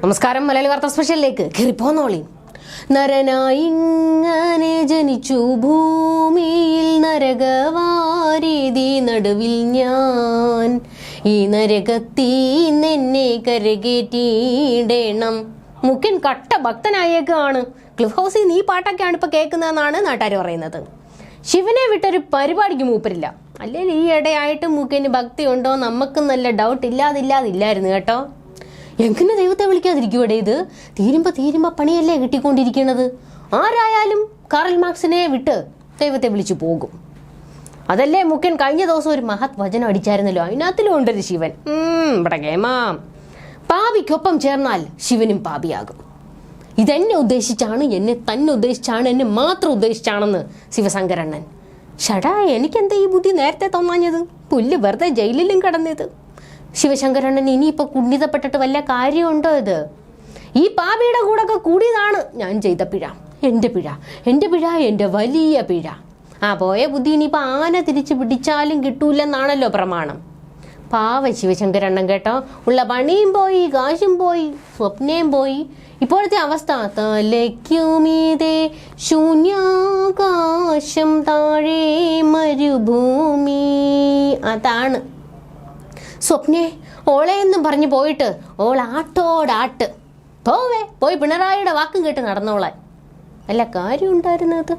നമസ്കാരം മലയാളി വാർത്താ സ്പെഷ്യലിലേക്ക്. കയറിപ്പോന്നോളി നരനായിങ്ങനെ ജനിച്ചു ഭൂമിയിൽ നരകവാരീതി നടുവിൽ ഞാൻ. ഈ നരകത്തീ നിന്നെ കരകേറ്റിയിടണം. മുഖ്യൻ കട്ട ഭക്തനായേക്കാണ്. ക്ലിഫ് ഹൗസിൽ നീ പാട്ടൊക്കെയാണ് ഇപ്പൊ കേൾക്കുന്നതെന്നാണ് നാട്ടുകാർ പറയുന്നത്. ശിവനെ വിട്ടൊരു പരിപാടിക്ക് മൂപ്പരില്ല. അല്ലെങ്കിൽ ഈ ഇടയായിട്ട് മുഖ്യന് ഭക്തി ഉണ്ടോ നമുക്ക് നല്ല ഡൗട്ട് ഇല്ലാതില്ലാതില്ലായിരുന്നു കേട്ടോ. എങ്ങനെ ദൈവത്തെ വിളിക്കാതിരിക്കുവടേ ഇത്? തീരുമ്പോ തീരുമ്പോ പണിയല്ലേ കിട്ടിക്കൊണ്ടിരിക്കുന്നത് ആരായാലും കാറൽ മാർക്സിനെ വിട്ട് ദൈവത്തെ വിളിച്ചു പോകും. അതല്ലേ മുഖ്യൻ കഴിഞ്ഞ ദിവസം ഒരു മഹത് വചനം അടിച്ചായിരുന്നല്ലോ? അതിനകത്തിലും ഉണ്ടൊരു ശിവൻ. ഇവിടെ കേമാം. പാപിക്കൊപ്പം ചേർന്നാൽ ശിവനും പാപിയാകും. ഇതെന്നെ ഉദ്ദേശിച്ചാണ് എന്നെ തന്നെ ഉദ്ദേശിച്ചാണ് എന്നെ മാത്രം ഉദ്ദേശിച്ചാണെന്ന് ശിവശങ്കരണ്ണൻ. ഷടാ എനിക്കെന്താ ഈ ബുദ്ധി നേരത്തെ തോന്നാഞ്ഞത്? പുല്ല് വെറുതെ ജയിലിലും കിടന്നത്. ശിവശങ്കരണ്ണൻ ഇനിയിപ്പോൾ കുണ്ഠിതപ്പെട്ടിട്ട് വല്ല കാര്യമുണ്ടോ ഇത്? ഈ പാപിയുടെ കൂടൊക്കെ കൂടിയതാണ് ഞാൻ ചെയ്ത പിഴ എന്റെ പിഴ എന്റെ പിഴ എന്റെ വലിയ പിഴ. ആ പോയ ബുദ്ധി ഇനിയിപ്പോൾ ആന തിരിച്ച് പിടിച്ചാലും കിട്ടൂലെന്നാണല്ലോ പ്രമാണം. പാവ ശിവശങ്കരണ്ണൻ കേട്ടോ ഉള്ള പണിയും പോയി കാശും പോയി സ്വപ്നയും പോയി. ഇപ്പോഴത്തെ അവസ്ഥ തലയ്ക്കുമീതേ ശൂന്യാകാശം താഴെ മരുഭൂമി. അതാണ് സ്വപ്നെ ഓളെ എന്നും പറഞ്ഞു പോയിട്ട് ഓൾ ആട്ടോടാട്ട്. പോവേ പോയി പിണറായിയുടെ വാക്കും കേട്ട് നടന്നോളാൻ. അല്ല കാര്യം ഉണ്ടായിരുന്നത്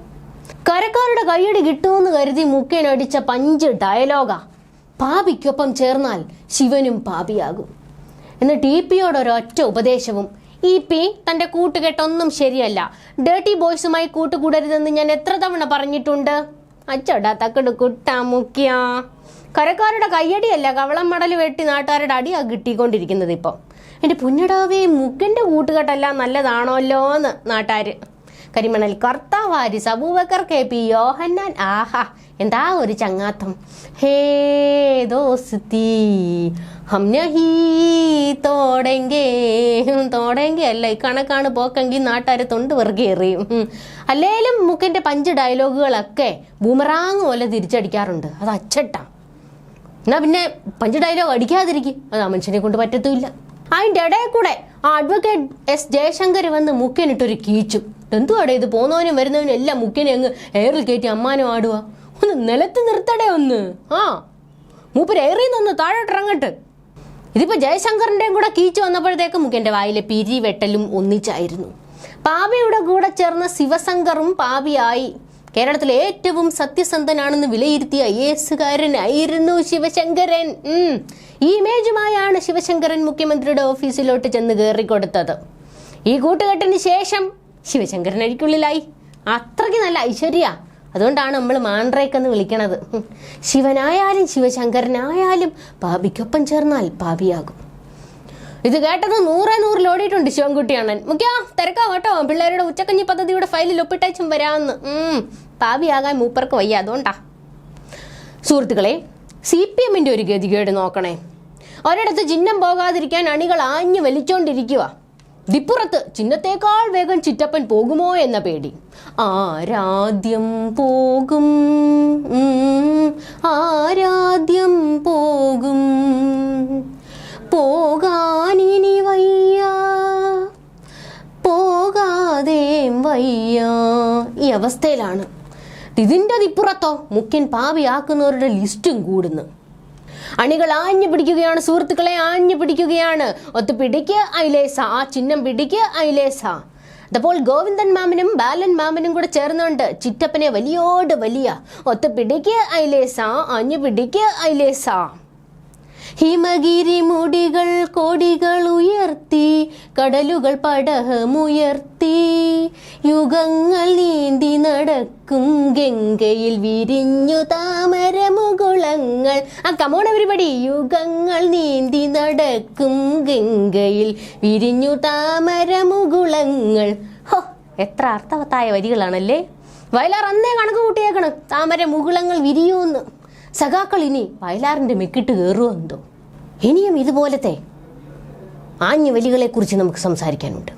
കരക്കാരുടെ കൈയടി കിട്ടുമെന്ന് കരുതി മുക്കേനടിച്ച പഞ്ച് ഡയലോഗാ പാപിക്കൊപ്പം ചേർന്നാൽ ശിവനും പാപിയാകും. എന്നിട്ട് ഇ പിയോട് ഒരൊറ്റ ഉപദേശവും ഇ പി തന്റെ കൂട്ടുകെട്ടൊന്നും ശരിയല്ല. ഡേർട്ടി ബോയ്സുമായി കൂട്ടുകൂടരുതെന്ന് ഞാൻ എത്ര തവണ പറഞ്ഞിട്ടുണ്ട്? അച്ചടാ തക്കട് കുട്ടാ മുഖ്യ. കരക്കാരുടെ കയ്യടിയല്ല കവളം മടൽ വെട്ടി നാട്ടുകാരുടെ അടിയാ കിട്ടിക്കൊണ്ടിരിക്കുന്നത് ഇപ്പം. എന്റെ പുന്നടാവേ മുഖന്റെ കൂട്ടുകെട്ടല്ല നല്ലതാണല്ലോ എന്ന് നാട്ടുകാർ കരിമണൽ കർത്താവാരി സബൂബക്കർ കെ പി യോഹന്നാൻ? ആഹാ എന്താ ഒരു ചങ്ങാത്തം? ഹേ ദോസ്തി ഹം നഹീ തോടെങ്കേ തോടെങ്കേ അല്ല ഈ കണക്കാണ് പോക്കെങ്കിൽ നാട്ടുകാർ തൊണ്ട് വെറുതെ അല്ലേലും മുക്കിന്റെ പഞ്ച് ഡയലോഗുകളൊക്കെ ബൂമറാങ് പോലെ തിരിച്ചടിക്കാറുണ്ട്. അത് അച്ചട്ടാ. എന്നാ പിന്നെ പഞ്ച് ഡയലോഗ് അടിക്കാതിരിക്കും. അത് ആ മനുഷ്യനെ കൊണ്ട് പറ്റത്തുമില്ല. അതിന്റെ ഇടയിൽ കൂടെ ആ അഡ്വക്കേറ്റ് എസ് ജയശങ്കർ വന്ന് മുക്കനിട്ടൊരു കീച്ചു. എന്തുവാടെ ഇത്? പോന്നവനും വരുന്നവനും എല്ലാം മുക്കനെ അങ്ങ് എയറിൽ കയറ്റി അമ്മാനും ആടുക. ഒന്ന് നിലത്ത് നിർത്തടേ ഒന്ന്. ആ. മൂപ്പര് എയറിൽ നിന്നൊന്ന് താഴോട്ടിറങ്ങട്ട് ഇതിപ്പോ ജയശങ്കറിന്റെയും കൂടെ കീച്ചു വന്നപ്പോഴത്തേക്ക് മുഖന്റെ വായിലെ പിരി വെട്ടലും ഒന്നിച്ചായിരുന്നു. പാപിയുടെ കൂടെ ചേർന്ന ശിവശങ്കറും പാപിയായി. കേരളത്തിലെ ഏറ്റവും സത്യസന്ധനാണെന്ന് വിലയിരുത്തിയ ഐ എസുകാരനായിരുന്നു ശിവശങ്കരൻ. ഈ ഇമേജുമായാണ് ശിവശങ്കരൻ മുഖ്യമന്ത്രിയുടെ ഓഫീസിലോട്ട് ചെന്ന് കയറിക്കൊടുത്തത്. ഈ കൂട്ടുകെട്ടിന് ശേഷം ശിവശങ്കരൻ അഴിക്കുള്ളിലായി. അത്രയ്ക്ക് നല്ല ഐശ്വര്യ. അതുകൊണ്ടാണ് നമ്മൾ മാൻഡ്രേക്കെന്ന് വിളിക്കണത്. ശിവനായാലും ശിവശങ്കരനായാലും പാപിക്കൊപ്പം ചേർന്നാൽ പാപിയാകും ഇത് കേട്ടത് നൂറെ നൂറിൽ ഓടിയിട്ടുണ്ട് ശിവൻകുട്ടി അണ്ണൻ മുഖ്യ തിരക്കാവട്ടോ. പിള്ളേരുടെ ഉച്ചക്കഞ്ഞി പദ്ധതിയുടെ ഫയലിൽ ഒപ്പിട്ടേച്ചും വരാമെന്ന്. ഉം, പാപിയാകാൻ മൂപ്പർക്ക് വയ്യ. അതുകൊണ്ടാ. സുഹൃത്തുക്കളെ സി പി എമ്മിന്റെ ഒരു ഗതികേട് നോക്കണേ. ഒരിടത്ത് ചിഹ്നം പോകാതിരിക്കാൻ അണികൾ ആഞ്ഞു വലിച്ചോണ്ടിരിക്കുക ദിപ്പുറത്ത് ചിഹ്നത്തേക്കാൾ വേഗം ചിറ്റപ്പൻ പോകുമോ എന്ന പേടി. ആരാദ്യം പോകും. ആരാദ്യം പോകും. പോകാനിനി വയ്യ. പോകാതെ വയ്യ. ഈ അവസ്ഥയിലാണ്. ഇതിന്റെ അതിപ്പുറത്തോ മുഖ്യൻ പാപിയാക്കുന്നവരുടെ ലിസ്റ്റും കൂടുന്നു. അണികൾ ആഞ്ഞു പിടിക്കുകയാണ് സുഹൃത്തുക്കളെ ആഞ്ഞു പിടിക്കുകയാണ്. ഒത്ത് പിടിക്ക് ഐലേസ ആ ചിഹ്നം പിടിക്ക് ഐലേസ അതപ്പോൾ ഗോവിന്ദൻ മാമനും ബാലൻ മാമനും കൂടെ ചേർന്നുകൊണ്ട് ചിറ്റപ്പനെ വലിയോട് വലിയ. ഒത്ത് പിടിക്ക് ഐലേസ ആഞ്ഞു പിടിക്ക് ഐലേസ ഹിമഗിരി മുടികൾ കോടികൾ ഉയർത്തി കടലുകൾ പടഹമുയർത്തി. യുഗങ്ങൾ നീന്തി നടക്കും ഗംഗയിൽ വിരിഞ്ഞു താമരമുകുളങ്ങൾ. ആ കമോൺ എവരിബടി യുഗങ്ങൾ നീന്തി നടക്കും ഗംഗയിൽ വിരിഞ്ഞു താമരമുകുളങ്ങൾ. ഹോ എത്ര അർത്ഥവത്തായ വരികളാണല്ലേ? വയലാർ അന്നേ കണക്ക് കൂട്ടിയേക്കണം. താമര മുകുളങ്ങൾ വിരിയൂന്ന്. സഖാക്കൾ ഇനി വയലാറിന്റെ മെക്കിട്ട് കയറുമോ എന്തോ? ഇനിയും ഇതുപോലത്തെ ആഞ്ഞു വലികളെക്കുറിച്ച് നമുക്ക് സംസാരിക്കാനുണ്ട്.